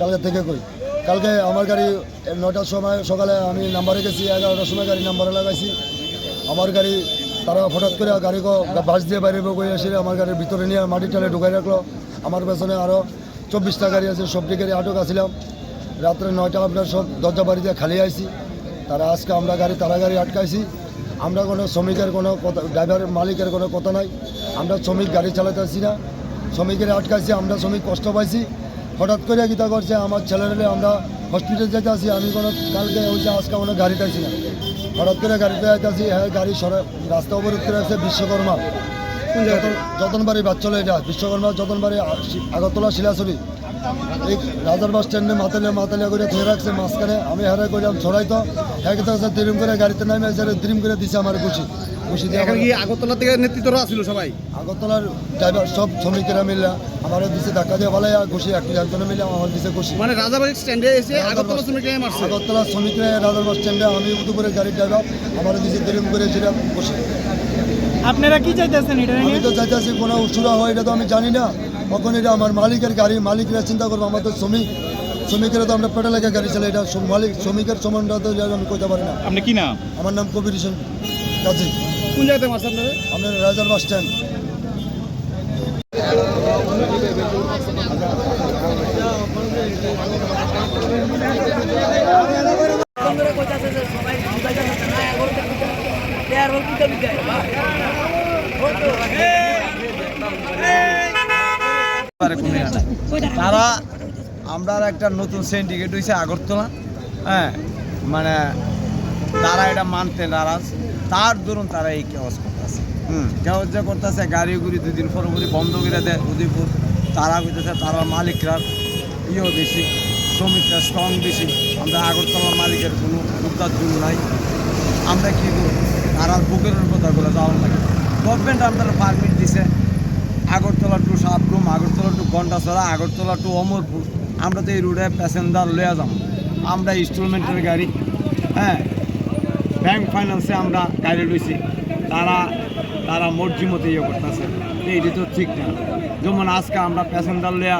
কালকে থেকে কই। কালকে আমার গাড়ি নটার সময়, সকালে আমি নাম্বারে গেছি এগারোটার সময় গাড়ি নাম্বারে লাগাইছি। আমার গাড়ি, তারা হঠাৎ করে গাড়ি বাস দিয়ে বাইরে বই এসে আমার গাড়ির ভিতরে নিয়ে মাটি টালে ঢুকাই রাখল। আমার পেছনে আরও চব্বিশটা গাড়ি আছে, সবটি গাড়ি আটক আসছিলাম রাত্রে নয়টা আপনার সব দরজা বাড়িতে খালি আইছি। তারা আজকে আমরা গাড়ি, তারা গাড়ি আটকাইছি। আমরা কোনো শ্রমিকের কোনো কথা ড্রাইভার মালিকের কোনো কথা নাই। আমরা শ্রমিক গাড়ি চালাতে চালাতেছি না। শ্রমিকের আটকাইছি, আমরা শ্রমিক কষ্ট পাইছি। হঠাৎ করে গীতা করছে, আমার ছেলেরা আমরা হসপিটাল যেতে আসি, আমি কোনো, কালকে হয়েছে আজকে কোনো গাড়িতে আসি না। হঠাৎ করে গাড়িতে আসি হ্যাঁ গাড়ি সরা, রাস্তা অবরোধ করে আছে বিশ্বকর্মা। যতন- যতনবাড়ি বাচ্চলে এটা, বিশ্বকর্মা যতনবাড়ি আগরতলা শিলাছড়ি। এই রাজার বাস স্ট্যান্ডে মাতালিয়া মাতালিয়া করে ধরে রাখছে, মাঝখানে আমি হারাই করলাম ছড়াই তো হ্যাঁ তো দিরিম করে গাড়িতে নামে দিরিম করে দিছে আমার খুশি এখন আমার- কি আগরতলা থেকে নেতৃত্বরা ছিল সবাই? আগরতলার ড্রাইভার সব শ্রমিকেরা মিলে আমার দিছে ধাক্কা দিয়ে ভালো ঘুষি একটি একজনে মিলে আমার দিছে খুশি মানে রাজাবাড়ি স্ট্যান্ডে এসে আগরতলা শ্রমিকরা মারছে? আগরতলা শ্রমিকরা রাজার স্ট্যান্ডে আমি উদুপুরের গাড়ির ড্রাইভার আমার দিছে দিরিম করে সেটা খুশি আপনারা কি চাইতেছেন এটা আমি তো চাইতেছি কোনো উসুরা হয় এটা তো আমি জানি না। কখন এটা আমার মালিকের গাড়ি মালিকরা চিন্তা করব আমাদের শ্রমিক। শ্রমিকেরা তো আমরা পেটে লেগে গাড়ি চালাই এটা মালিক শ্রমিকের তো এটা আমি কইতে পারি না। আপনি কি নাম? আমার নাম কবির হোসেন। কাজী কোন জায়গাতে মারছে আপনারা? আপনার রাজার বাস স্ট্যান্ড। তারা আমরা একটা নতুন সিন্ডিকেট হয়েছে আগরতলা। হ্যাঁ মানে তারা এটা মানতে নারাজ। তার দরুন তারা এই কেওয়াজ করতেছে। হুম। কেওয়াজ যে করতেছে গাড়ি গুড়ি দুই দিন পর পরই বন্ধ করে দেয় উদয়পুর। তারা কইতেছে তারা মালিকরা ইয়েও বেশি শ্রমিকরা স্ট্রং বেশি। আমরা আগরতলার মালিকের কোনো উদ্ধার জন্য নাই। আমরা কি করব? তারা বুকের কথাগুলো যাওয়ার লাগে। গভর্নমেন্ট আপনারা পারমিট দিছে। Agartala to Sabroom Agartala to Gandacherra Agartala to Amarpur. আমরা তো এই রুটে প্যাসেঞ্জার লয়ে যাব। আমরা ইনস্টলমেন্টের গাড়ি হ্যাঁ ব্যাংক ফাইন্যান্সে আমরা গাড়ি লইছি তারা তারা মর্জি মতো ইয়ে করতেছে। এইটি তো ঠিক না। যেমন আজকে আমরা প্যাসেঞ্জার লইয়া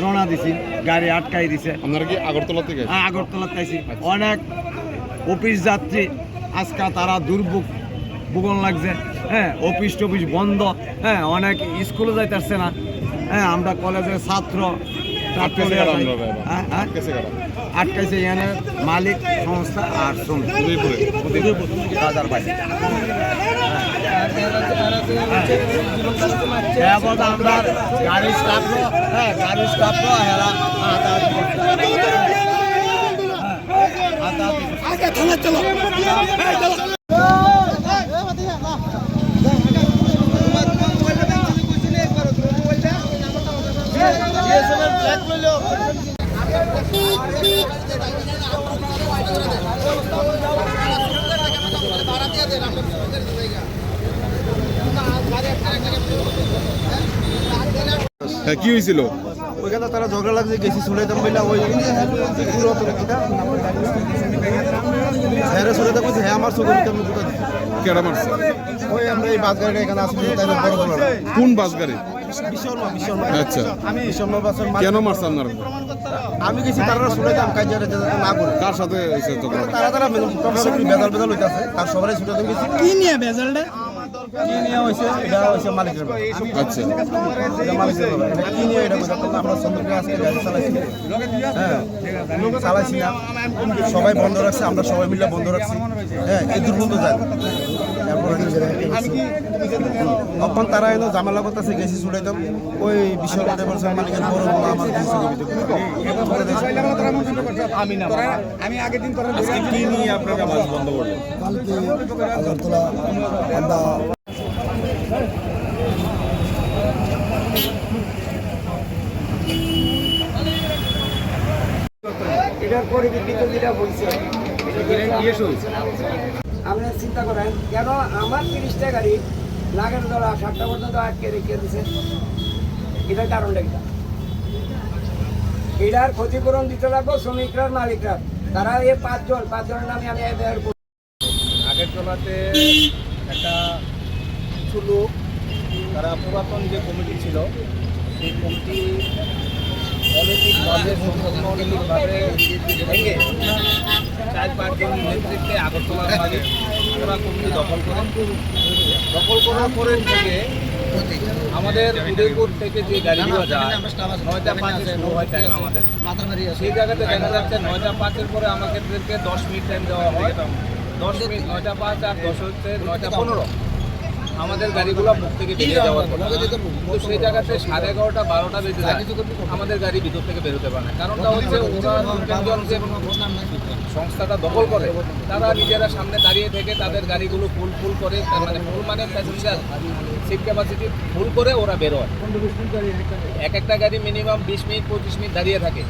রওনা দিছি গাড়ি আটকাই দিছে। আপনারা কি আগরতলা থেকে হ্যাঁ আগরতলা পাইছি অনেক অফিস যাত্রী আজকে তারা দুর্ভোগ ভূগোল লাগছে। হ্যাঁ অফিস টফিস বন্ধ। হ্যাঁ অনেক স্কুলে যাইতেছে না। হ্যাঁ আমরা কলেজের ছাত্র? হ্যাঁ, হ্যাঁ? আটকাইছে এখানে মালিক সংস্থা আর শ্রমিক রাজার বাড়ি হ্যাঁ আমরা গাড়ি স্টাফ হ্যাঁ গাড়ি স্টাফ হেরা হ্যাঁ কি হয়েছিল? ওইখানে তারা ঝগড়া লাগছে গেছি শুনে দাম বললা ওই হ্যাঁ শুনে দাম হ্যাঁ আমার চোখের ভিতরে আমি কেডা মারছে? ওই আমরা এই বাস গাড়িটা এখানে আসলে বড় কোন বাস গাড়ি? আচ্ছা। কেন মারছে আপনার? আমি গেছি তারা শুনে দাম কাজ না করে। কার সাথে তারা তারা বেদাল বেদাল হইতাছে তার সবারই ছুটে দাম গেছি। কি নিয়ে বেজালটা? কি নিয়ে হয়েছে? এটা হয়েছে মালিকের আচ্ছা। এটা মালিকের এটা কি নিয়ে এটা কথা আমরা চন্দ্রপুরে আজকে গাড়ি চালাইছি। হ্যাঁ। চালাইছি না। সবাই বন্ধ রাখছে আমরা সবাই মিলে বন্ধ রাখছি। হ্যাঁ এই দুর্বন্ধ যায় তখন তারা এলো ঝামেলা করতেছে গেছি ছুটাইতাম ওই বিশ্বর মালিকের বড় বড় আমার আমি না আমি আগের দিন তোরা কি নিয়ে আপনারা বাস বন্ধ করলেন? কালকে আগরতলা আমরা এটার পরিপ্রেক্ষিতে যেটা বলছে আপনি চিন্তা করেন, কেন আমার তিরিশটা গাড়ি লাগের ধরা সাতটা পর্যন্ত আটকে রেখে দিছে? এটার কারণটা কি? এটার ক্ষতিপূরণ দিতে লাগবো শ্রমিকরা, মালিকরা। তারা এই পাঁচজন, পাঁচজনের নামে আমি আগের তলাতে একটা কিছু লোক, তারা পুরাতন যে কমিটি ছিল, সেই কমিটি চার পাঁচজন নেতৃত্বে আগরতলার মাঝে ওরা কমিটি দখল করার পরের থেকে আমাদের উদয়পুর থেকে যে গাড়িগুলো যায় নয়টা পাঁচে শুরু হয় টাইম আমাদের সেই জায়গাতে দেখা যাচ্ছে নয়টা পাঁচের পরে আমাদেরকে দশ মিনিট টাইম দেওয়া হয় দশ মিনিট নয়টা পাঁচ আর দশ হচ্ছে নয়টা পনেরো। আমাদের গাড়িগুলো মুখ থেকে বেরিয়ে যাওয়ার কথা কিন্তু সেই জায়গাতে সাড়ে এগারোটা বারোটা বেজে যায়। আমাদের গাড়ি ভিতর থেকে বেরোতে পারে না। কারণটা হচ্ছে ওরা যে সংস্থাটা দখল করে তারা নিজেরা সামনে দাঁড়িয়ে থেকে তাদের গাড়িগুলো ফুল ফুল করে মানে ফুল মানে প্যাসেঞ্জার সিট ক্যাপাসিটি ফুল করে ওরা বেরোয়। এক একটা গাড়ি মিনিমাম বিশ মিনিট পঁচিশ মিনিট দাঁড়িয়ে থাকে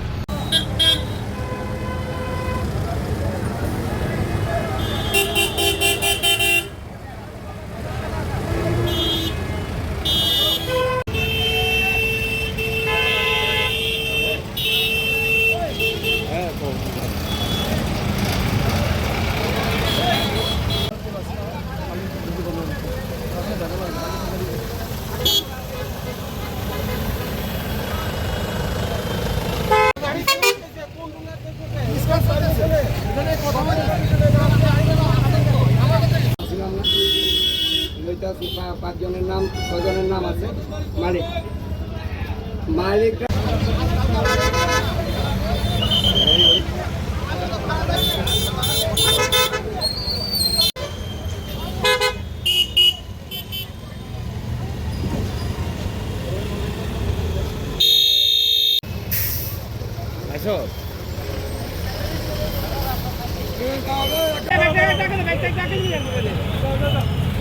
ছিলাম না ওইটা আছে পা- পাঁচজনের নাম ছজনের নাম আছে মালিক মালিক আটটা অব্দি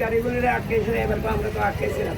গাড়িগুলিরে আটকেছিল এবার তো আমরা তো আটকেছি না